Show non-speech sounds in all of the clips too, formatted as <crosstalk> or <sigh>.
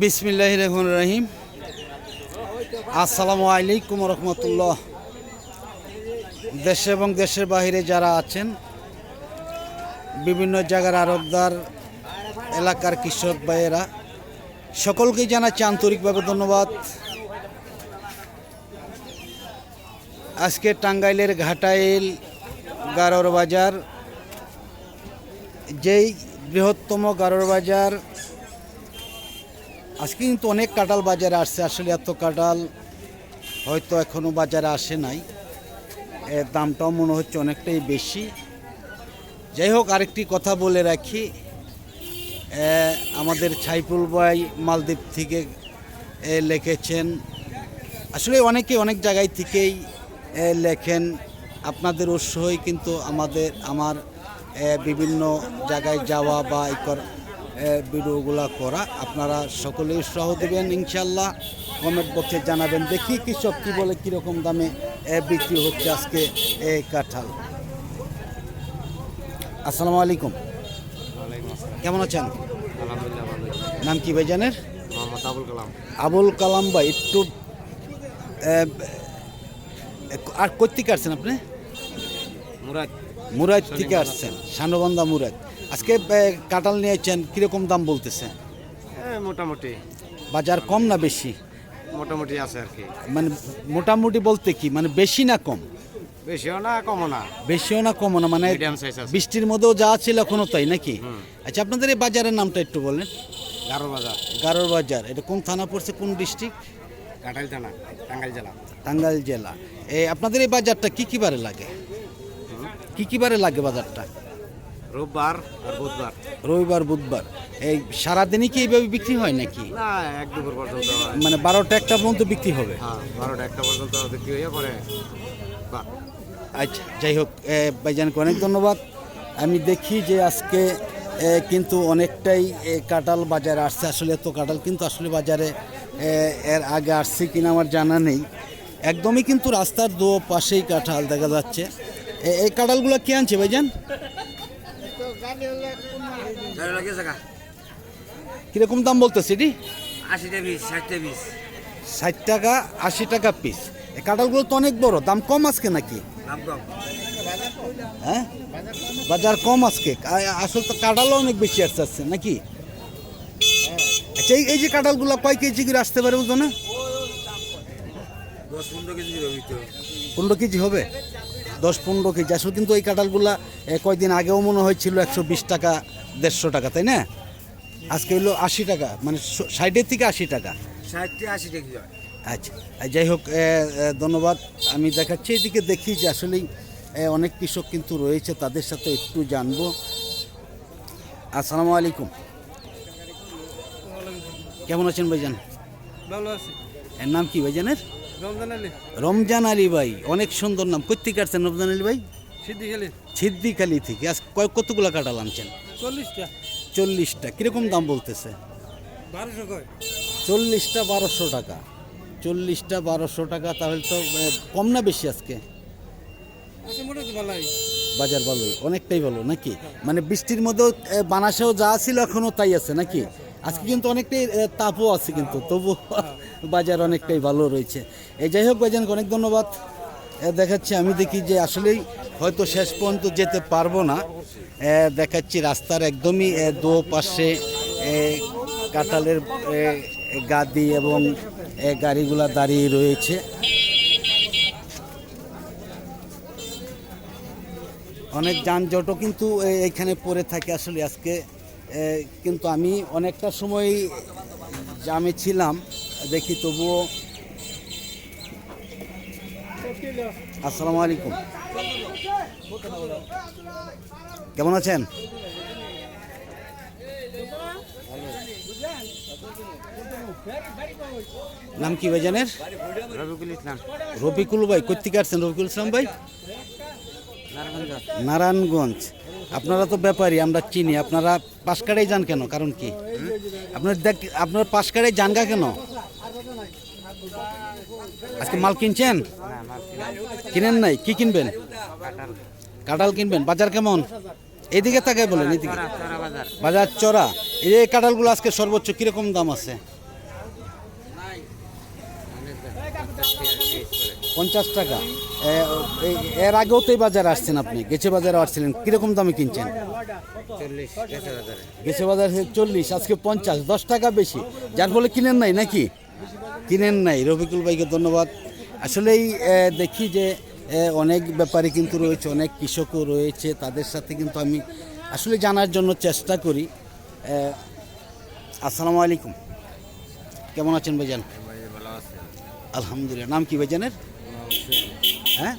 বিসমিল্লাহ রহমান রহিম। আসসালামু আলাইকুম রহমতুল্লাহ। দেশে এবং দেশের বাইরে যারা আছেন, বিভিন্ন জায়গার আরবদার, এলাকার কৃষক ভাইয়েরা, সকলকেই জানাচ্ছি আন্তরিকভাবে ধন্যবাদ। আজকে টাঙ্গাইলের ঘাটাইল গারোর বাজার, যেই বৃহত্তম গারোর বাজার আজকে কিন্তু অনেক কাঁঠাল বাজারে আসছে, আসলে এত কাঁঠাল হয়তো এখনও বাজারে আসে নাই। এর দামটাও মনে হচ্ছে অনেকটাই বেশি। যাই হোক, আরেকটি কথা বলে রাখি আমাদের ছাইপুল ভাই মালদ্বীপ থেকে লিখেছেন, আসলে অনেকে অনেক জায়গায় থেকেই লেখেন, আপনাদের উৎসাহই কিন্তু আমাদের, আমার বিভিন্ন জায়গায় যাওয়া বা এই ভিডিওগুলা করা আপনারা সকলেই উৎসাহ দেবেন ইনশাল্লাহ কমেন্ট বক্সে জানাবেন দেখি কৃষক কী বলে কীরকম দামে এ, বিক্রি হচ্ছে আজকে এই কাঁঠাল। আসসালামু আলাইকুম। কেমন আছেন? নাম কি ভাইজানের? মোহাম্মদ আবুল কালাম। আবুল কালাম ভাই একটু আর কোথেকে আসছেন আপনি? মুরাদ। মুরাদ থেকে আসছেন সানবন্দা মুরাদ। আজকে কাঁঠাল নিয়েছেন কীরকম দাম বলতেছে? মোটামুটি। বাজার কম না বেশি? মোটামুটি আছে আর কি। মানে মোটামুটি বলতে কি মানে বেশি না কম? বেশিও না কমও না। বেশিও না কমও না মানে বৃষ্টির মধ্যেও যা ছিল এখনও তাই নাকি? আচ্ছা আপনাদের এই বাজারের নামটা একটু বলেন। গারো বাজার। গারোর বাজার এটা কোন থানা পড়ছে কোন ডিস্ট্রিক্ট? কাটাইল থানা টাঙ্গাইল জেলা। টাঙ্গাইল জেলা। এই আপনাদের এই বাজারটা কি কি বারে লাগে? কি কি বারে লাগে বাজারটা? রোববার আর বুধবার। রবিবার বুধবার। এই সারাদিনই কি এইভাবে বিক্রি হয় নাকি? না এক দুপুর পর্যন্ত হয়। মানে বারোটা একটা পর্যন্ত বিক্রি হবে? হ্যাঁ বারোটা একটা পর্যন্ত বিক্রি হয়ে পরে আচ্ছা যাই হোক এ, ভাইজানকে অনেক ধন্যবাদ। আমি দেখি যে আজকে এ, কিন্তু অনেকটাই এ, কাঁঠাল বাজারে আসছে। আসলে এত কাঁঠাল কিন্তু আসলে বাজারে এ, এর আগে আসছে কিনা আমার জানা নেই। একদমই কিন্তু রাস্তার দু পাশেই কাঁঠাল দেখা যাচ্ছে। এ- এই কাঁঠালগুলো কে আনছে ভাইজান? কীরকম দাম বলতেছে এটি? আশিটা ষাটটা বিশ ষাট টাকা আশি টাকা পিস এই কাঁঠালগুলো তো অনেক বড় দাম কম আজকে নাকি? হ্যাঁ? বাজার কম আজকে। আসলে তো কাঁঠালও অনেক বেশি আসতে আসছে নাকি? আচ্ছা এই- যে কাঁঠালগুলো কয় কেজি করে আসতে পারে বুঝো না পনেরো কেজি হবে? দশ পনেরো কেজি। আসলে কিন্তু এই কাঁঠালগুলা কয়দিন আগেও মনে হয়েছিল একশো বিশ টাকা দেড়শো টাকা তাই না? আজকে হইল আশি টাকা মানে ষাটের থেকে আশি টাকা। ষাটটা আচ্ছা যাই হোক ধন্যবাদ। আমি দেখাচ্ছি এদিকে দেখি যে আসলেই অনেক কৃষক কিন্তু রয়েছে তাদের সাথে একটু জানব। আসসালামু আলাইকুম। কেমন আছেন ভাইজান? ভালো আছে। এর নাম কি ভাইজানের? রমজান আলী? ভাই অনেক সুন্দর নাম। কোথেকে আসছেন রমজান আলী ভাই? সিদ্ধি খেলে সিদ্দিকালি থেকে। আজ কয় কতগুলো কাটা আনছেন? চল্লিশটা। চল্লিশটা। কীরকম দাম বলতেছে? বারোশো চল্লিশটা বারোশো টাকা। চল্লিশটা বারোশো টাকা তাহলে তো কম না বেশি আজকে? আচ্ছা বাজার ভালোই। অনেকটাই ভালো নাকি? মানে বৃষ্টির মধ্যেও বানাসেও যা ছিল এখনও তাই আছে নাকি? আজকে কিন্তু অনেকটাই তাপও আছে কিন্তু তবু বাজার অনেকটাই ভালো রয়েছে। এই যাই হোক ভাইজানকে অনেক ধন্যবাদ। দেখাচ্ছি আমি দেখি যে আসলেই হয়তো শেষ পর্যন্ত যেতে পারব না। দেখাচ্ছি রাস্তার একদমই দো পাশে কাঁঠালের গাদি এবং গাড়িগুলা দাঁড়িয়ে রয়েছে। অনেক যানজটও কিন্তু এখানে পড়ে থাকে আসলে আজকে। কিন্তু আমি অনেকটা সময় জামে ছিলাম। দেখি তবুও আসসালামু আলাইকুম কেমন আছেন? নাম কি ভাইজানের? রবিকুল ইসলাম। রফিকুল ভাই কোথেকে আসছেন রফিকুল ইসলাম ভাই? নারায়ণগঞ্জ। আপনারা তো ব্যাপারী আমরা চিনি। আপনারা পাশকাড়াই যান কেন? কারণ কি? আপনার দেখ আপনার পাশকাড়াই যানগা কেন? আজকে মাল কিনছেন? কিনেন নাই? কি কিনবেন? কাঁঠাল কিনবেন। বাজার কেমন? এদিকে তাকে বলেন, এদিকে। বাজার চড়া। এই যে কাঁঠালগুলো আজকে সর্বোচ্চ কীরকম দাম আছে? পঞ্চাশ টাকা। এর আগেও তো এই বাজারে আসছেন আপনি। গেছে বাজারে আসছিলেন। কীরকম দামে কিনছেন? গেছে বাজার চল্লিশ, আজকে পঞ্চাশ, দশ টাকা বেশি। যার ফলে কিনেন নাই নাকি? কিনেন নাই। রফিকুল ভাইকে ধন্যবাদ। আসলেই দেখি যে অনেক ব্যাপারী কিন্তু রয়েছে অনেক কৃষকও রয়েছে তাদের সাথে কিন্তু আমি আসলে জানার জন্য চেষ্টা করি। আসসালামু আলাইকুম। কেমন আছেন ভাইজান? আলহামদুলিল্লাহ। নাম কি ভাইজানের? হ্যাঁ?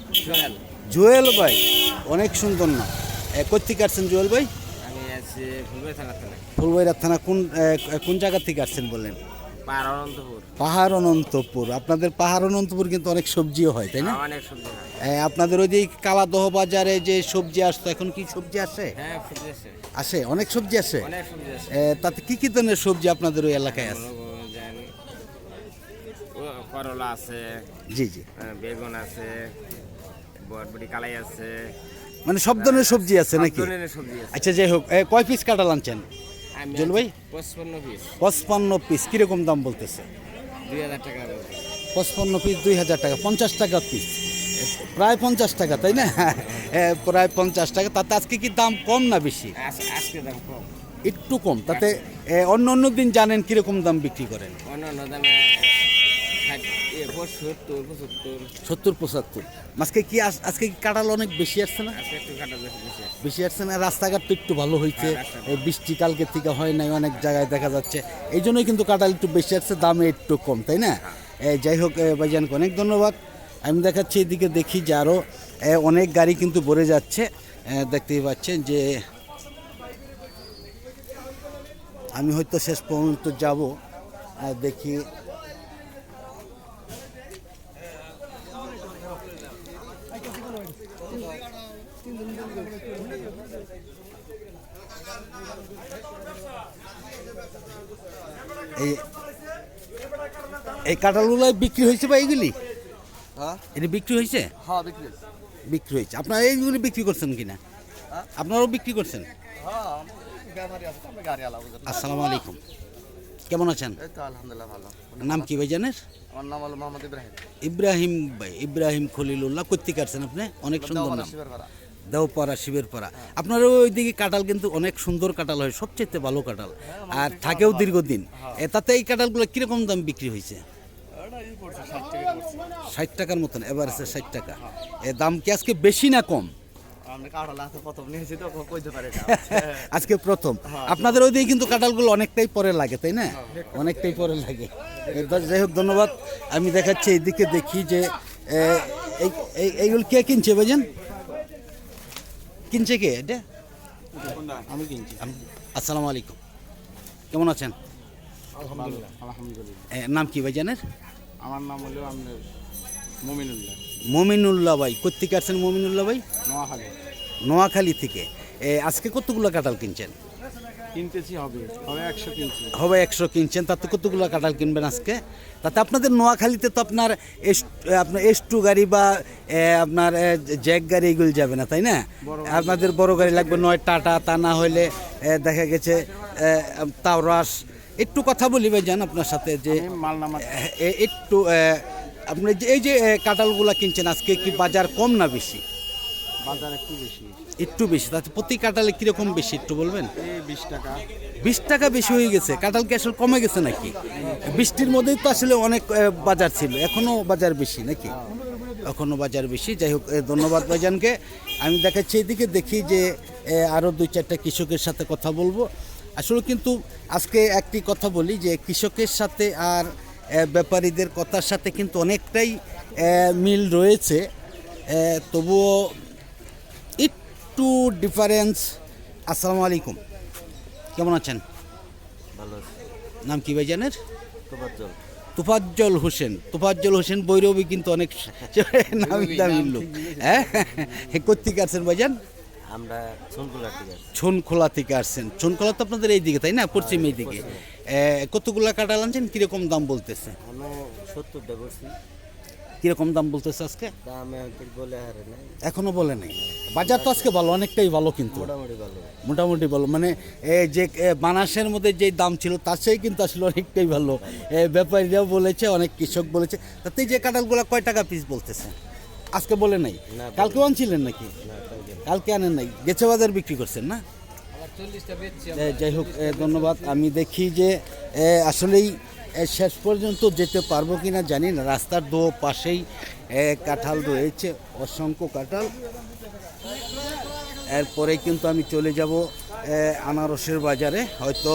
জুয়েল ভাই। অনেক সুন্দর নাম। কোথেকে আসছেন জুয়েল ভাই? আমি আছি ফুলবাইরা থানা। কোন কোন জায়গা থেকে আসছেন বললেন? পাহাড় অনন্তপুর। আপনাদের পাহাড় অনন্তপুর কিন্তু অনেক সবজিও হয় তাই না? অনেক সবজি হয়। আপনাদের ওই দিকে কালাদহ বাজারে যে সবজি আসতো এখন কি সবজি আসে? হ্যাঁ আছে আসে। অনেক সবজি আসে? আছে তাতে কি কি ধরনের সবজি আপনাদের ওই এলাকায় আছে? করলা আছে জি জি। বেগুন আছে বরবটি কালাই আছে। মানে সব ধরনের সবজি আছে নাকি? সবজি আচ্ছা যাই হোক কয় পিস আনছেন? আমি জল ভাই? পঁচপন্ন পিস পঁচপান্ন পিস কীরকম দাম বলতেছে? দুই হাজার টাকা। পঁচপান্ন পিস দুই হাজার টাকা পঞ্চাশ টাকা পিস প্রায় পঞ্চাশ টাকা তাই না? এ, প্রায় পঞ্চাশ টাকা। তাতে আজকে কি দাম কম না বেশি? আজকে দাম কম। একটু কম। তাতে অন্য অন্য দিন জানেন কীরকম দাম বিক্রি করেন? অন্য অন্য দামে ষাট- এ, পঁচাত্তর পঁচাত্তর সত্তর পঁচাত্তর। আজকে কি আজকে কি কাঁঠাল অনেক বেশি আসছে না? বেশি আসছে। না রাস্তাঘাট তো একটু ভালো হয়েছে হ্যাঁ, বৃষ্টি কালকে থেকে হয় নাই অনেক জায়গায় দেখা যাচ্ছে। এই জন্যই কিন্তু কাঁঠাল একটু বেশি আসছে দামে একটু কম তাই না? যাই হোক ভাইজানকে অনেক ধন্যবাদ। আমি দেখাচ্ছি এদিকে দেখি যে আরও অনেক গাড়ি কিন্তু ভরে যাচ্ছে। দেখতেই পাচ্ছেন যে আমি হয়তো শেষ পর্যন্ত যাব। দেখি এই এই কাঁঠালগুলো বিক্রি হয়েছে বা এইগুলি? হ্যাঁ। এটা বিক্রি হয়েছে? হ্যাঁ বিক্রি বিক্রি হয়েছে। আপনারা এইগুলি বিক্রি করছেন কিনা? হ্যাঁ? আপনারাও বিক্রি করছেন? হ্যাঁ আসসালামু আলাইকুম। কেমন আছেন? আলহামদুলিল্লাহ ভালো। নাম কি ভাই জানেন আমার নাম হলো মোহাম্মদ ইব্রাহিম। ইব্রাহিম ভাই ইব্রাহিম খলিলুল্লাহ। কোথেকে আসছেন আপনি? অনেক সুন্দর নাম। দেওপাড়া শিবের পাড়া। আপনার ওইদিকে কাঁঠাল কিন্তু অনেক সুন্দর কাঁঠাল হয় সবচেয়ে ভালো কাঁঠাল। আর থাকেও দীর্ঘদিন। তাতে এই কাঁঠালগুলো কীরকম দাম বিক্রি হয়েছে? ষাট টাকার মতন এবার আছে ষাট টাকা। এ দাম কি আজকে বেশি না কম? <laughs> আজকে প্রথম। আপনাদের ওইদিকে কিন্তু কাঁঠালগুলো অনেকটাই পরে লাগে তাই না? অনেকটাই পরে লাগে। যাই হোক ধন্যবাদ। আমি দেখাচ্ছি এইদিকে দেখি যে এই- এই- এইগুলো কে কিনছে বুঝেন কিনছে কে? এটা? আমি কিনছি। আসসালামু আলাইকুম। কেমন আছেন? আলহামদুলিল্লাহ আলহামদুলিল্লাহ। এ, নাম কি ভাই জানের আমার নাম হলো আপনার মমিনুল্লাহ। মমিনুল্লাহ ভাই কোথেকে আসছেন মমিনুল্লাহ ভাই? নোয়াখালী। নোয়াখালী থেকে। আজকে কতগুলো কাঁঠাল কিনছেন? কিনতেছি হবে হবে একশো কিনছি হবে একশো কিনছেন তাতে কতগুলো কাঁঠাল কিনবেন আজকে? তাতে আপনাদের নোয়াখালীতে তো আপনার এস আপনার এস টু গাড়ি বা আপনার জ্যাক গাড়ি এগুলো যাবে না তাই না? আপনাদের বড় গাড়ি লাগবে নয় টাটা তা না হলে দেখা গেছে তাওরাস। একটু কথা বলি ভাই যান আপনার সাথে যে একটু আপনি এই যে কাঁঠালগুলা কিনছেন আজকে কি বাজার কম না বেশি? বাজার একটু বেশি। একটু বেশি। তাতে প্রতি কাঁঠালে কীরকম বেশি একটু বলবেন? বিশ টাকা। বিশ টাকা বেশি হয়ে গেছে। কাঁঠাল কি আসলে কমে গেছে নাকি? বৃষ্টির মধ্যেই তো আসলে অনেক বাজার ছিল। এখনও বাজার বেশি নাকি? এখনও বাজার বেশি। যাই হোক ধন্যবাদ ভাইজানকে। আমি দেখাচ্ছি এদিকে দেখি যে আরও দুই চারটা কৃষকের সাথে কথা বলব। আসলে কিন্তু আজকে একটি কথা বলি যে কৃষকের সাথে আর ব্যাপারীদের কথার সাথে কিন্তু অনেকটাই মিল রয়েছে। তবুও একটু ডিফারেন্স আসসালামু আলাইকুম। কেমন আছেন? ভালো নাম কি ভাইজানের? তোফাজ্জল। তুফাজ্জল হোসেন। তুফাজ্জল হোসেন বৈরবী কিন্তু অনেক <laughs> <laughs> নামি দামি লোক। হ্যাঁ? কোথেকে আসছেন ভাইজান? আমরা থেকে ছনখোলা থেকে আসছেন। ছনখোলা তো আপনাদের এই দিকে তাই না? পশ্চিম এই দিকে। কতগুলা কাঁঠাল আনছেন? কীরকম দাম বলতেছে? সত্তরটা করছি কীরকম দাম বলতেছে আজকে? দাম এখন বলে এখনও বলে নেই? বাজার তো আজকে ভালো অনেকটাই ভালো কিন্তু। মোটামুটি ভালো। মোটামুটি ভালো। মানে এ, যে বানাসের মধ্যে যে দাম ছিল তার চেয়ে কিন্তু আসলে অনেকটাই ভালো। এ, ব্যাপারীরাও বলেছে অনেক কৃষক বলেছে। তাতে যে কাঁঠালগুলো কয় টাকা পিস বলতেছে? আজকে বলে নাই। কালকে আনছিলেন নাকি? কালকে। আনেন নাই। গেছে বাজার বিক্রি করছেন না? যাই হোক ধন্যবাদ। আমি দেখি যে আসলেই শেষ পর্যন্ত যেতে পারব কি না জানি না। রাস্তার দো পাশেই কাঁঠাল রয়েছে, অসংখ্য কাঁঠাল। এরপরে কিন্তু আমি চলে যাব আনারসের বাজারে। হয়তো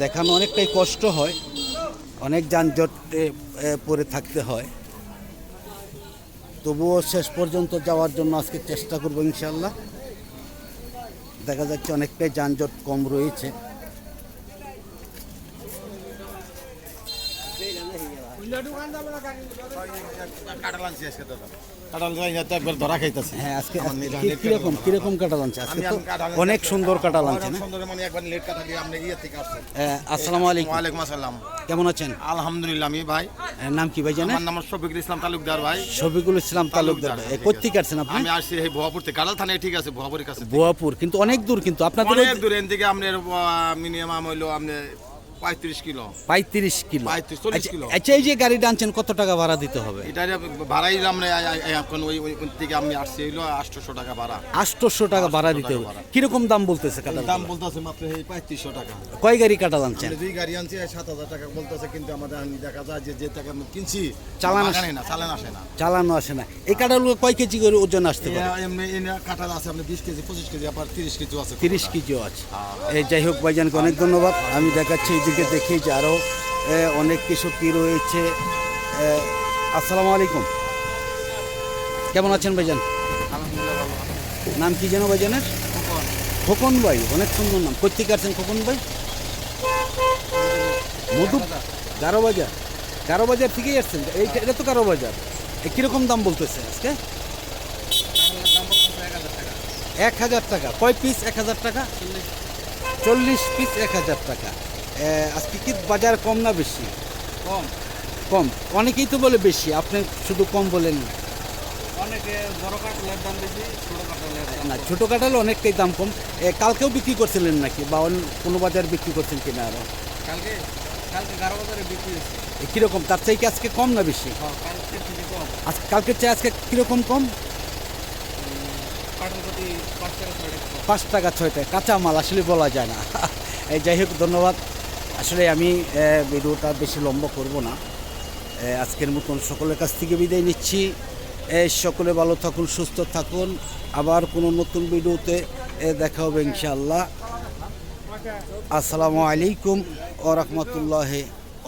দেখানো অনেকটাই কষ্ট হয়, অনেক যানজটে পড়ে থাকতে হয়। তবুও শেষ পর্যন্ত যাওয়ার জন্য আজকে চেষ্টা করব ইনশাল্লাহ দেখা যাচ্ছে অনেকটাই যানজট কম রয়েছে। হ্যাঁ আমার অনেক মানে ইয়ে কেমন আছেন আলহামদুলিল্লাহ নাম কি ভাই আমি আসছি ভুয়াপুর থেকে ঠিক আছে কাছে কিন্তু অনেক দূর কিন্তু আপনাদের অনেক দূরে এন থেকে আপনার মিনিমাম হইল আপনার পঁয়ত্রিশ কিলো। পঁয়ত্রিশ কিলো। 35, 40 আচ্ছা, কিলো। আচ্ছা এই যে গাড়িটা আনছেন কত টাকা ভাড়া দিতে হবে? এটা ভাড়াই আমরা এখন ওই ওই থেকে আমি আসছি হইল আটশোশো টাকা ভাড়া। আটশোশো টাকা ভাড়া দিতে হবে। কীরকম দাম বলতেছে কাটাল দাম বলতেছে মাত্র এই পঁয়ত্রিশশো টাকা। কয় গাড়ি আনছেন দুই গাড়ি আনছি সাত হাজার টাকা বলতেছে কিন্তু আমাদের আমি দেখা যায় যে যে টাকা আমি কিনছি চালান আসে- না চালান আসে না। চালানো আসে না। এই কাটালগুলো কয় কেজি করে ওজন আসতে পারে? এমনি কাঁঠাল আছে আপনি বিশ কেজি পঁচিশ কেজি আবার তিরিশ কেজি আছে তিরিশ কেজিও আছে। এই যাই হোক ভাইজানকে অনেক ধন্যবাদ। আমি দেখাচ্ছি এইদিকে দেখি যে আরও অনেক কিছু কি রয়েছে আসসালামু আলাইকুম। কেমন আছেন ভাইজান? নাম কি যেন ভাইজানের? খোকন। ভাই অনেক সুন্দর নাম। কোথেকে আসছেন খোকন ভাই? মধু গারো বাজার। গারো বাজার থেকেই আসছেন। এই এটা তো গারো বাজার কীরকম দাম বলতেছে আজকে? এক হাজার টাকা। কয় পিস এক হাজার টাকা? চল্লিশ। পিস এক হাজার টাকা। আজকে কি বাজার কম না বেশি? কম। কম। অনেকেই তো বলে বেশি আপনি শুধু কম বলেন না। অনেকে বড় কাঠলের দাম বেশি ছোট কাঠলের দাম না ছোটো কাটালে অনেকটাই দাম কম। কালকেও বিক্রি করছিলেন নাকি? বা অন্য কোনো বাজার বিক্রি করছেন কিনা আরও কালকে কালকে গারো বাজারে বিক্রি হয়েছে। কীরকম? তার থেকে আজকে কম না বেশি? হ্যাঁ, কালকে থেকে কম। আজ কালকের চেয়ে আজকে কীরকম কাঠল কম। পাঁচ টাকা ছয় টাকা। কাঁচা মাল আসলে বলা যায় না। <laughs> এই যাই হোক ধন্যবাদ। আসলে আমি ভিডিওটা বেশি লম্বা করব না। আজকের মতন সকলের কাছ থেকে বিদায় নিচ্ছি। সকলে ভালো থাকুন, সুস্থ থাকুন। আবার কোনো নতুন ভিডিওতে দেখা হবে ইনশাআল্লাহ। আসসালামু আলাইকুম ও রহমতুল্লাহ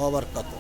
ওবরকাত